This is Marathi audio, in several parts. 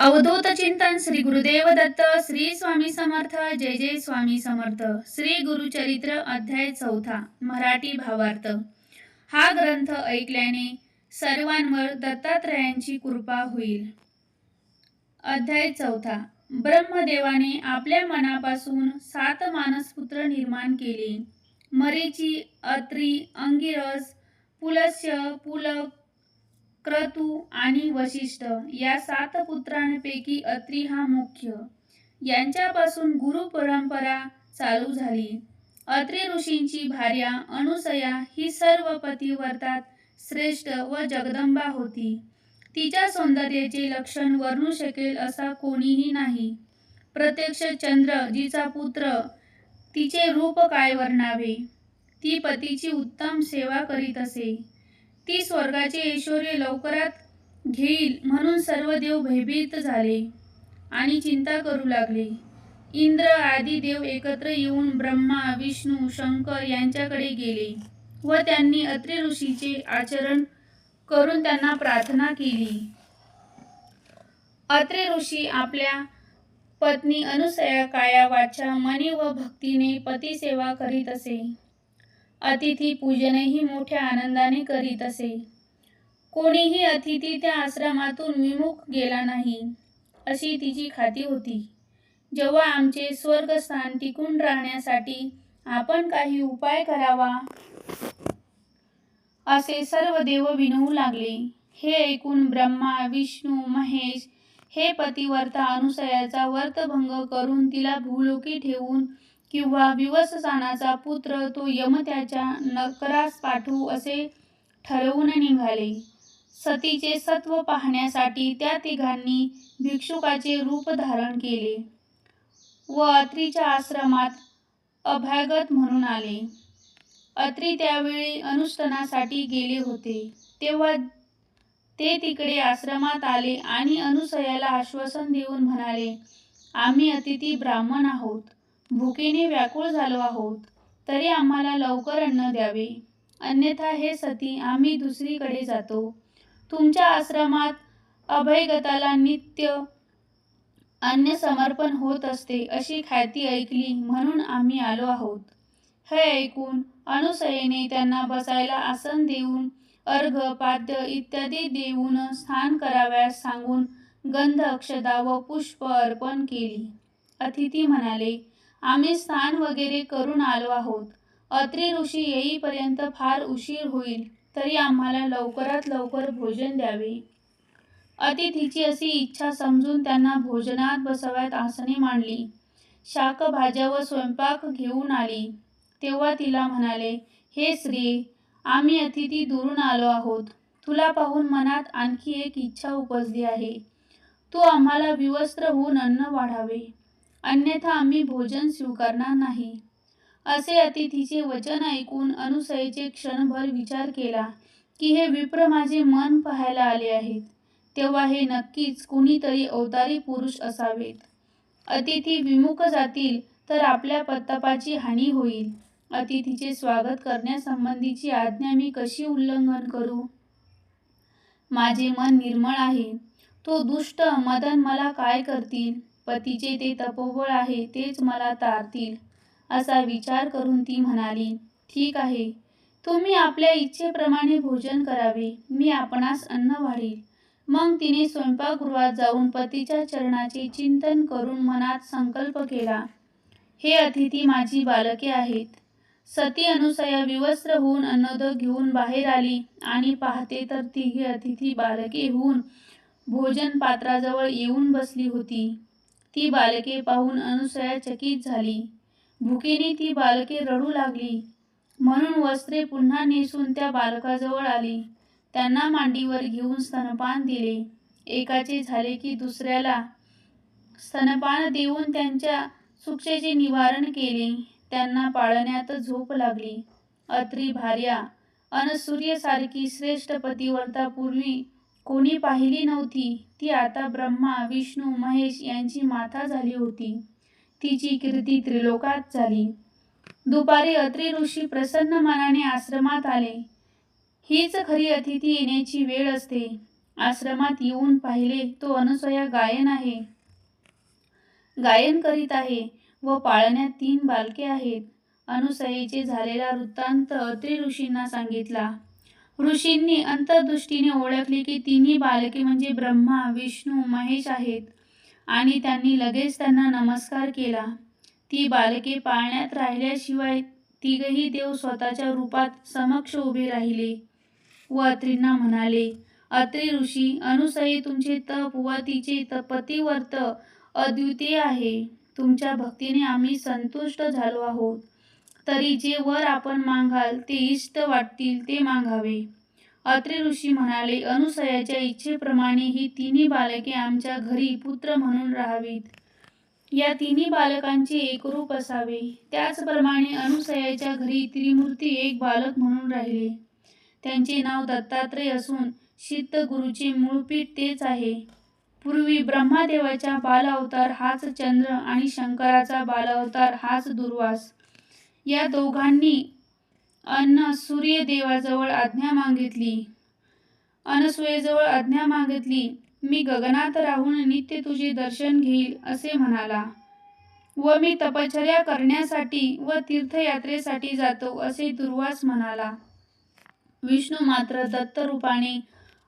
अवधूत चिंतन श्री गुरुदेव दत्त श्री स्वामी समर्थ जय जय स्वामी समर्थ श्री गुरुचरित्र अध्याय चौथा मराठी भावार्थ. हा ग्रंथ ऐकल्याने सर्वांवर दत्तात्रयांची कृपा होईल. अध्याय चौथा ब्रह्मदेवाने आपल्या मनापासून सात मानसपुत्र निर्माण केले. मरीची अत्री अंगिरस पुलस्य पुलक क्रतू आणि वशिष्ठ या सात पुत्रांपैकी अत्री हा मुख्य. यांच्यापासून गुरु परंपरा चालू झाली. अत्री ऋषींची भार्या अनुसया ही सर्व पतिव्रतात श्रेष्ठ व जगदंबा होती. तिच्या सौंदर्याचे लक्षण वर्णू शकेल असा कोणीही नाही. प्रत्यक्ष चंद्र जिचा पुत्र तिचे रूप काय वर्णावे? ती पतीची उत्तम सेवा करीत असे. ती स्वर्गाचे ऐश्वर्य लवकरात घेईल म्हणून सर्व देव भयभीत झाले आणि चिंता करू लागले. इंद्र आदी देव एकत्र येऊन ब्रह्मा विष्णू शंकर यांच्याकडे गेले व त्यांनी अत्रि ऋषीचे आचरण करून त्यांना प्रार्थना केली. अत्रि ऋषी आपल्या पत्नी अनुसया काया वाचा मनी व भक्तीने पतिसेवा करीत असे. अतिथी पूजनही मोठ्या आनंदाने करीत असे. कोणीही अतिथी त्या आश्रमातून विमुख गेला नाही अशी तिची खाती होती. जेव्हा आमचे स्वर्गस्थान टिकून राहण्यासाठी आपण काही उपाय करावा असे सर्व देव विनवू लागले. हे ऐकून ब्रह्मा विष्णू महेश हे पतिवर्ता अनुसयाचा व्रतभंग करून तिला भूलोकी ठेवून किंवा विवससानाचा पुत्र तो यम त्याच्या नकरास पाठवू असे ठरवून निघाले. सतीचे सत्व पाहण्यासाठी त्या तिघांनी भिक्षुकाचे रूप धारण केले व अत्रीच्या आश्रमात अभ्यागत म्हणून आले. अत्री त्यावेळी अनुष्ठानासाठी गेले होते. तेव्हा ते तिकडे आश्रमात आले आणि अनुसयाला आश्वासन देऊन म्हणाले आम्ही अतिथी ब्राह्मण आहोत. भुकेने व्याकुळ झालो आहोत तरी आम्हाला लवकर अन्न द्यावे. अन्यथा हे सती आम्ही दुसरीकडे जातो. तुमच्या आश्रमात अभयगताला नित्य अन्न समर्पण होत असते अशी ख्याती ऐकली म्हणून आम्ही आलो आहोत. हे ऐकून अनुसयेने त्यांना बसायला आसन देऊन अर्घ पाद्य इत्यादी देऊन स्थान कराव्यास सांगून गंध अक्षदा व पुष्प अर्पण केली. अतिथी म्हणाले आम्ही स्नान वगैरे करून आलो आहोत. अत्री ऋषी येईपर्यंत फार उशीर होईल तरी आम्हाला लवकरात लवकर भोजन द्यावे. अतिथीची अशी इच्छा समजून त्यांना भोजनात बसव्यात आसने मांडली. शाक भाज्या व स्वयंपाक घेऊन आली. तेव्हा तिला म्हणाले हे श्री आम्ही अतिथी दुरून आलो आहोत. तुला पाहून मनात आणखी एक इच्छा उपजली आहे. तू आम्हाला विवस्त्र होऊन अन्न वाढावे. अन्यथा आम्ही भोजन स्वीकारणार नाही. असे अतिथीचे वचन ऐकून अनुसयेचे क्षणभर विचार केला की हे विप्र माझे मन पाहायला आले आहेत. तेव्हा हे नक्कीच कुणीतरी अवतारी पुरुष असावेत. अतिथी विमुख जातील तर आपल्या पत्तापाची हानी होईल. अतिथीचे स्वागत करण्यासंबंधीची आज्ञा मी कशी उल्लंघन करू? माझे मन निर्मळ आहे. तो दुष्ट मदन मला काय करतील? पतीचे ते तपोबळ आहे तेच मला तारतील असा विचार करून ती म्हणाली ठीक आहे. तुम्ही आपल्या इच्छेप्रमाणे भोजन करावे मी आपणास अन्न वाढील. मग तिने स्वयंपाकगृहात जाऊन पतीच्या चरणाचे चिंतन करून मनात संकल्प केला हे अतिथी माझी बालके आहेत. सती अनुसया विवस्त्र होऊन अन्नद घेऊन बाहेर आली आणि पाहते तर तिघे अतिथी बालके होऊन भोजन पात्राजवळ येऊन बसली होती. ती बालके पाहून अनुसया चकित झाली. भुकेने ती बालके रडू लागली. म्हणून वस्त्रे पुन्हा नेसून त्या बालकाजवळ आली. त्यांना मांडीवर घेऊन स्तनपान दिले. एकाचे झाले की दुसऱ्याला स्तनपान देऊन त्यांच्या सुक्षेचे निवारण केले. त्यांना पाळण्यात झोप लागली. अत्री भार्या अनसूर्यसारखी श्रेष्ठ पतिवर्तापूर्वी कोणी पाहिली नव्हती ती आता ब्रह्मा विष्णू महेश यांची माता झाली होती. तिची कीर्ती त्रिलोकात झाली. दुपारी अत्री ऋषी प्रसन्न मनाने आश्रमात आले. हीच खरी अतिथी येण्याची वेळ असते. आश्रमात येऊन पाहिले तो अनुसया गायन आहे. गायन करीत आहे व पाळण्यात तीन बालके आहेत. अनुसयेचे झालेला वृत्तांत अत्रि ऋषींना सांगितला. ऋषींनी अंतर्दृष्टीने ओळखले की तिन्ही बालके म्हणजे ब्रह्मा विष्णू महेश आहेत. आणि त्यांनी लगेच त्यांना नमस्कार केला. ती बालके पाळण्यात राहिल्याशिवाय तिघही देव स्वतःच्या रूपात समक्ष उभे राहिले. व अत्रींना म्हणाले अत्रि ऋषी अनुसयी तुमचे तप व तिचे त- अद्वितीय आहे. तुमच्या भक्तीने आम्ही संतुष्ट झालो आहोत. तरी जे वर आपण मागाल ते इष्ट वाटतील ते मागावे. अत्रे ऋषी म्हणाले अनुसयाच्या इच्छेप्रमाणे ही तिन्ही बालके आमच्या घरी पुत्र म्हणून राहावीत. या तिन्ही बालकांचे एकरूप असावे. त्याचप्रमाणे अनुसयाच्या घरी त्रिमूर्ती एक बालक म्हणून राहिले. त्यांचे नाव दत्तात्रय असून सिद्ध गुरुचे मूळपीठ तेच आहे. पूर्वी ब्रह्मादेवाचा बालावतार हाच चंद्र आणि शंकराचा बालावतार हाच दुर्वास. या दोघांनी अन्न सूर्यदेवाजवळ आज्ञा मागितली. अनसुयेजवळ आज्ञा मागितली मी गगनात राहून नित्य तुझे दर्शन घेईल असे म्हणाला. व मी तपश्चर्या करण्यासाठी व तीर्थयात्रेसाठी जातो असे दुर्वास म्हणाला. विष्णू मात्र दत्तरूपाने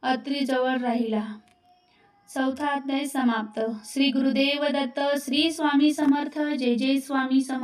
अत्रीजवळ राहिला. चौथा अध्याय समाप्त. श्री गुरुदेव दत्त श्री स्वामी समर्थ जय जय स्वामी समर्थ.